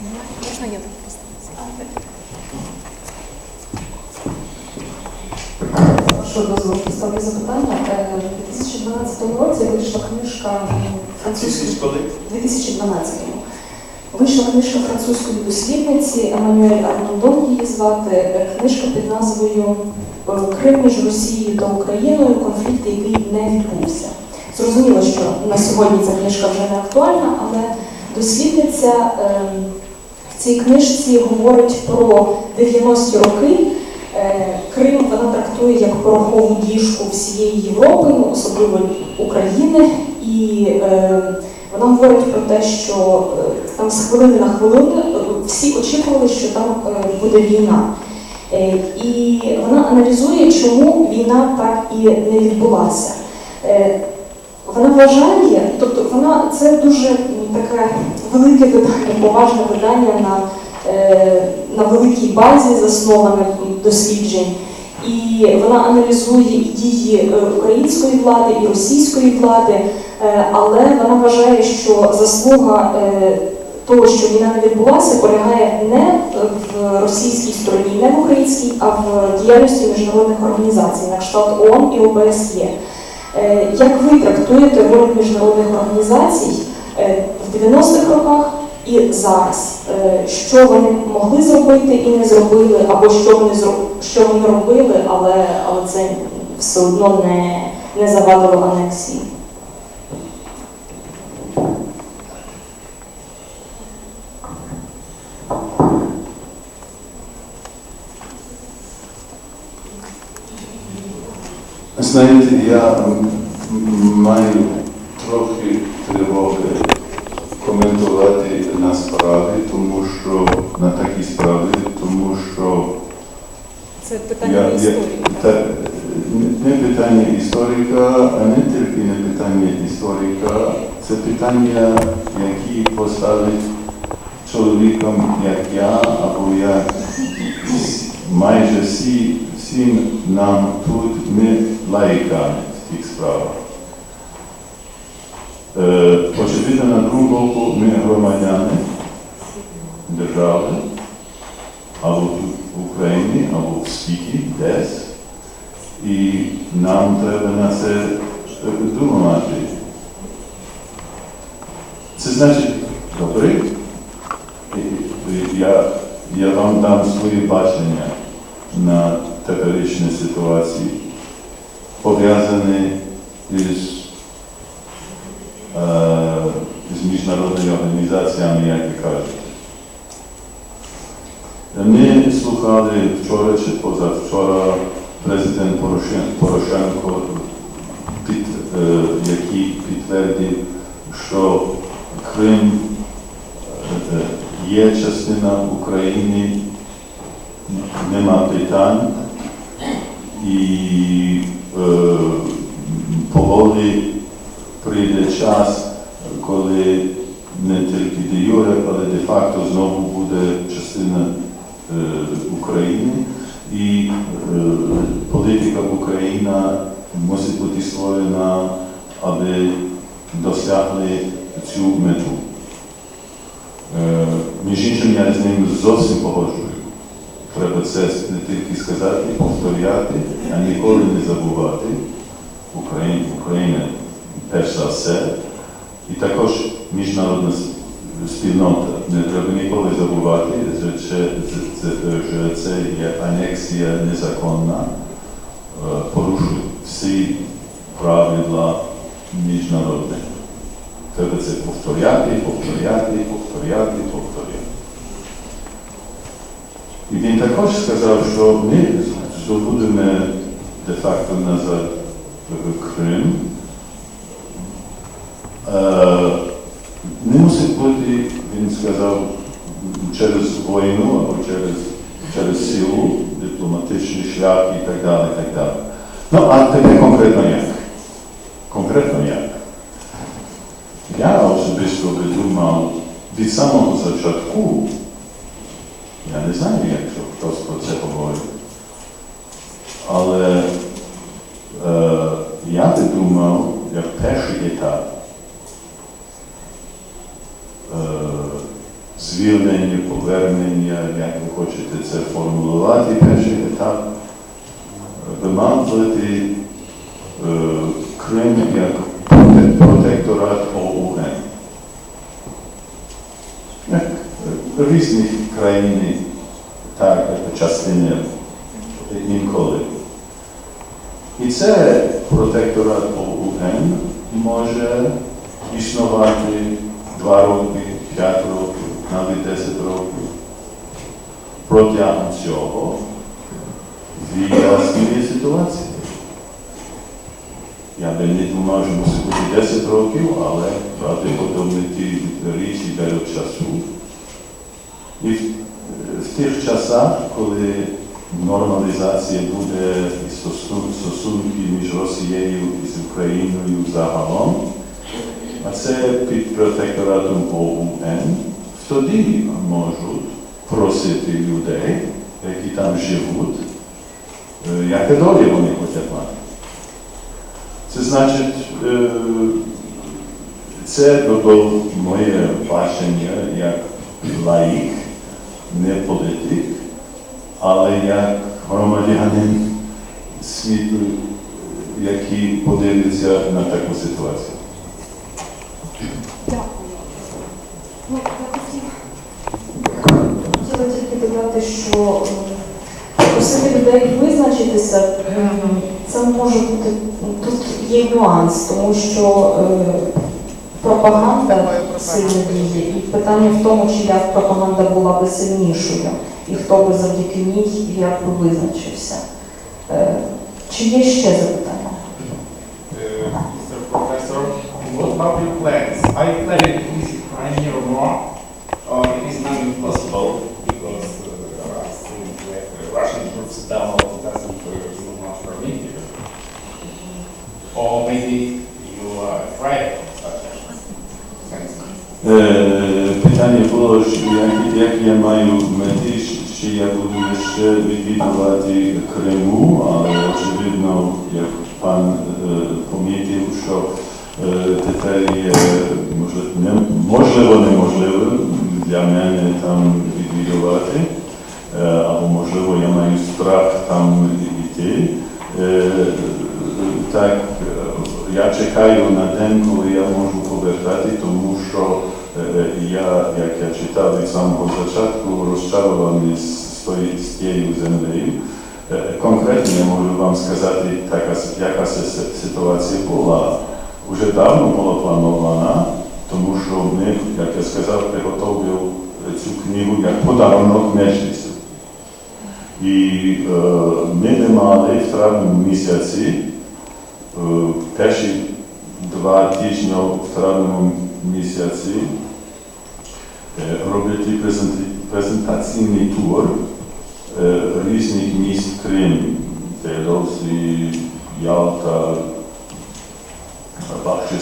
Можна я тут поставлю? Що дозволу поставлю запитання? Е, У 2012 році вийшла книжка французької 2012-му. Вийшла книжка французької дослідниці Еммануель Арнондон її звати. Е, Книжка під назвою е, Крим між Росією та Україною конфлікт, який не відбувся. Зрозуміло, що на сьогодні ця книжка вже не актуальна, але дослідниця е, цій книжці говорить про 90-ті роки. Е, Крим вона трактує як порохову діжку всієї Європи, ну, особливо України. І е, вона говорить про те, що е, там з хвилини на хвилину всі очікували, що там буде війна. І вона аналізує, чому війна так і не відбулася. Вона вважає, тобто вона це дуже велике поважне видання на, е, на великій базі заснованих досліджень. І вона аналізує і дії е, української влади і російської влади, е, але вона вважає, що заслуга того, що війна не відбулася, полягає не в російській стороні, не в українській, а в діяльності міжнародних організацій, на кшталт ООН і ОБСЄ. Як ви трактуєте роль міжнародних організацій в 90-х роках і зараз? Е, Що вони могли зробити і не зробили, або що вони що вони робили, але, але це все одно не, не завадило анексії? Знаєте, я маю трохи тривоги коментувати на справи, тому що на такі справи, тому що Це питання я, я, історії. та, не питання історика, а не тільки не питання історика, це питання, які поставить чоловіком, як я, або як майже всі, всім нам тут ми лайками в тих справах. Е, на другому боку ми громадяни держави, або тут в Україні, або в світі десь. І нам треба на це е, думати. Це значить, добре, я, я вам дам своє бачення на теперішню ситуацію, пов'язане із, е, з організаціями, як ви кажете. Ми слухали вчора чи позавчора президент Порошенко, під, е, який підтвердив, що Крим е, є частина України, нема питань, і е, поволі прийде час, коли не тільки де юре, але де-факто знову буде частина е, України. І е, політика України мусить бути створена, аби досягли цю мету. Е, Між іншим, я з ним зовсім погоджую. Треба це не тільки сказати, повторяти, а ніколи не забувати. Україна, Україна перш за все. Міжнародна спільнота. Не треба ніколи забувати, що це, є анексія незаконна, е, порушує всі правила міжнародні. Треба це повторяти, повторяти, повторяти, повторяти. І він також сказав, що ми здобудемо де-факто назад Крим. Не мусить бути, він сказав, через війну або через, через силу, дипломатичний шлях і так далі. так далі. Ну, а тепер конкретно як? Конкретно як? Я особисто би думав від самого початку, я не знаю, якщо хтось про це говорить, але е, я би думав, як перший етап е, з звільнення, повернення, як ви хочете це формулювати, перший етап, бути е, Крим як протекторат ОУН. Різні країни, так, частини інколи. І це протекторат ОУН може існувати 2 роки, 5 років, навіть 10 років. Протягом цього вияснює ситуацію. Я би не думав, що бути 10 років, але правдоподобно ті речі беруть часу. І в, в тих часах, коли нормалізація буде і стосунки між Росією і з Україною загалом, а це під протекторатом ОУН, тоді можуть просити людей, які там живуть, е, яке долі вони хочуть мати. Це значить, е, це було моє бачення як лаїк, не політик, але як громадянин світу, який подивиться на таку ситуацію. Ну, я хотів Хотіла тільки додати, що е, просити людей визначитися, це може бути тут є нюанс, тому що е, пропаганда сильно діє, і питання в тому, чи як пропаганда була би сильнішою, і хто би завдяки ній як би визначився. Е, Чи є ще запитання? Mr. Professor, what about your plans? Are you planning to visit Crimea or more? Or maybe you are afraid of such. Е, Питання було, що як, як я маю мети, чи я буду ще відвідувати Криму, але очевидно, як пан помітив, що тепер є може- не- можливо неможливо для мене там відвідувати, або можливо я маю страх там йти. Е, Так, е, я чекаю на день, коли я можу повертати, тому що е, я, як я читав від самого початку, розчарований з, тією землею. Е, Конкретно я можу вам сказати, яка ситуація була. Уже давно була планована, тому що ми, як я сказав, приготовив цю книгу як подарунок мешканців. І е, ми не мали в травні місяці е, перші два тижні в травному місяці е, робити презенти- презентаційний тур е, різних міст Криму, Феодосії, Ялта, Бахчис